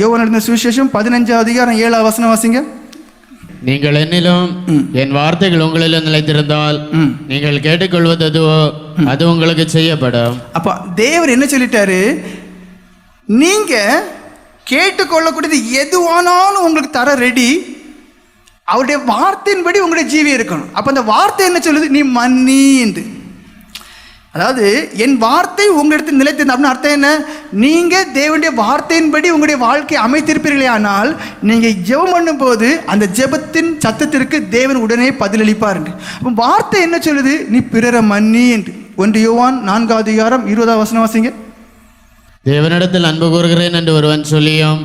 யோவான் எழுதின சுவிசேஷம் பதினஞ்சாவது அதிகாரம் ஏழாவது வசனம் வாசிங்க. நீங்கள் என்னிலும் என் வார்த்தைகள் உங்களிலும் நிலைத்திருந்தால். நீங்கள் கேட்டுக்கொள்வது எதுவோ அது உங்களுக்கு செய்யப்படும். அப்போ தேவர் என்ன சொல்லிட்டாரு? நீங்க கேட்டுக்கொள்ளக்கூடியது எதுவானாலும் உங்களுக்கு தர ரெடி அவருடைய வார்த்தையின்படி உங்களுடைய ஜீவி இருக்கணும். அப்போ அந்த வார்த்தை என்ன சொல்லுது? நீ மன்னி என்று அதாவது என் வார்த்தை உங்களிடத்தில் நிலைத்திருந்த அப்படின்னு அர்த்தம் என்ன? நீங்கள் தேவனுடைய வார்த்தையின்படி உங்களுடைய வாழ்க்கையை அமைத்திருப்பீர்களே ஆனால் நீங்கள் ஜெபம் பண்ணும்போது அந்த ஜெபத்தின் சத்தத்திற்கு தேவன் உடனே பதிலளிப்பார் என்று. அப்போ வார்த்தை என்ன சொல்லுது? நீ பிறரை மன்னி என்று. ஒன்று யோவான் நான்காவது அதிகாரம் இருபதாவது வசனம் வாசிங்க. தேவனிடத்தில் அன்பு கூறுகிறேன் என்று ஒருவன் சொல்லியும்.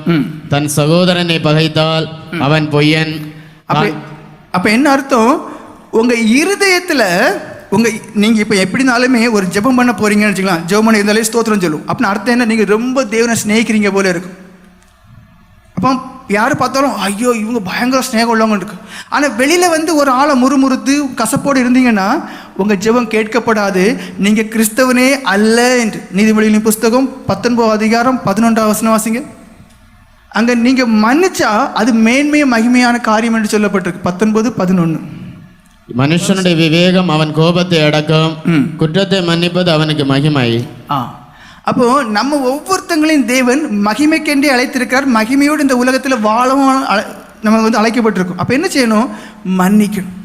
தன் சகோதரனை பகைத்தால் அவன் பொய்யன். அப்போ அப்போ என்ன அர்த்தம்? உங்கள் இருதயத்தில் உங்கள் நீங்கள் இப்போ எப்படினாலுமே ஒரு ஜெபம் பண்ண போகிறீங்கன்னு வச்சுக்கலாம். ஜெபம் பண்ண இருந்தாலே ஸ்தோத்திரம் சொல்லும். அப்படின்னு அர்த்தம் என்ன? நீங்கள் ரொம்ப தேவனை ஸ்நேகிக்கிறீங்க போல இருக்கும் அப்போ யார் பார்த்தாலும் ஐயோ இவங்க பயங்கர ஸ்நேகம் உள்ளவங்க இருக்கு. ஆனால் வெளியில் வந்து ஒரு ஆளை முறுமுறுத்து கசப்போடு இருந்தீங்கன்னா உங்கள் ஜெபம் கேட்கப்படாது. நீங்கள் கிறிஸ்தவனே அல்ல என்று. நீதிமொழிகளின் புஸ்தகம் பத்தொன்பது அதிகாரம் பதினொன்றாம் வசனம் வாசிங்க. அங்கே நீங்கள் மன்னிச்சா அது மேன்மையும் மகிமையான காரியம் என்று சொல்லப்பட்டிருக்கு. பத்தொன்பது பதினொன்று மனுஷனுடைய விவேகம் அவன் கோபத்தை அடக்கும். ம். குற்றத்தை மன்னிப்பது அவனுக்கு மகிமை. ஆ. அப்போ நம்ம ஒவ்வொருத்தங்களையும் தேவன் மகிமைக்கென்றே அழைத்திருக்கிறார். மகிமையோடு இந்த உலகத்தில் வாழவும் நம்ம வந்து அழைக்கப்பட்டிருக்கோம். அப்போ என்ன செய்யணும்? மன்னிக்கணும்.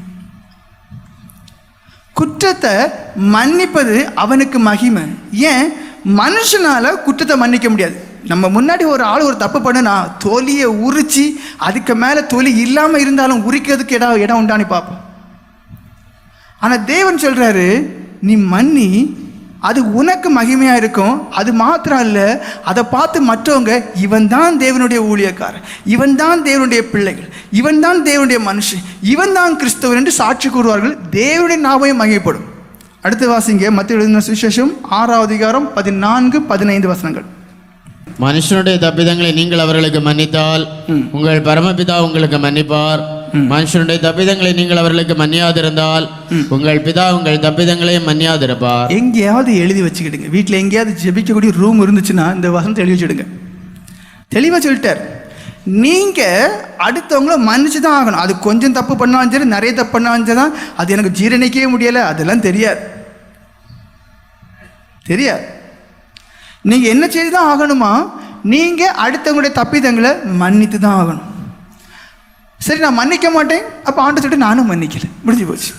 குற்றத்தை மன்னிப்பது அவனுக்கு மகிமை. ஏன்? மனுஷனால குற்றத்தை மன்னிக்க முடியாது. நம்ம முன்னாடி ஒரு ஆள் ஒரு தப்பு பண்ணுனா தொலியை உரிச்சு அதுக்கு மேலே தொலி இல்லாமல் இருந்தாலும் உரிக்கிறதுக்கு இடம் இடம் உண்டான்னு பார்ப்போம். ஆனால் தேவன் சொல்கிறாரு நீ மன்னி அது உனக்கு மகிமையாக இருக்கும். அது மாத்திரம் இல்லை அதை பார்த்து மற்றவங்க இவன் தான் தேவனுடைய ஊழியக்காரன் இவன் தான் தேவனுடைய பிள்ளைகள் இவன் தான் தேவனுடைய மனுஷன் இவன் தான் கிறிஸ்தவன் என்று சாட்சி கூறுவார்கள். தேவனுடைய நாவையும் மகிமைப்படும். அடுத்து வாசிங்க மத்திய எழுதின சுவிசேஷம் ஆறாவது அதிகாரம் பதினான்கு பதினைந்து வசனங்கள். மனுஷனுடைய தப்பிதங்களை நீங்கள் அவர்களுக்கு மன்னித்தால் உங்கள் பரமபிதா உங்களுக்கு மன்னிப்பார். மனுஷனுடைய தப்பிதங்களை நீங்கள் அவர்களுக்கு மன்னியாதிருந்தால் உங்கள் பிதா உங்கள் தப்பிதங்களையும் மன்னியாதிருப்பார். எங்கேயாவது எழுதி வச்சுக்கிடுங்க. வீட்டில் எங்கேயாவது ஜெபிக்கக்கூடிய ரூம் இருந்துச்சுன்னா இந்த வசனத்தை எழுதி வச்சுடுங்க. தெளிவாக சொல்லிட்டார். நீங்கள் அடுத்தவங்கள மன்னிச்சு தான் ஆகணும். அது கொஞ்சம் தப்பு பண்ணாலும் சரி நிறைய தப்பு பண்ணாலும் சரி தான். அது எனக்கு ஜீரணிக்கவே முடியலை. அதெல்லாம் தெரியாது. தெரியாது. நீங்கள் என்ன செய்து தான் ஆகணுமா? நீங்கள் அடுத்தவங்களுடைய தப்பிதங்களை மன்னித்து தான் ஆகணும். சரி நான் மன்னிக்க மாட்டேன். அப்போ ஆண்டு சொல்லிட்டு நானும் மன்னிக்கல. முடிஞ்சு போச்சு.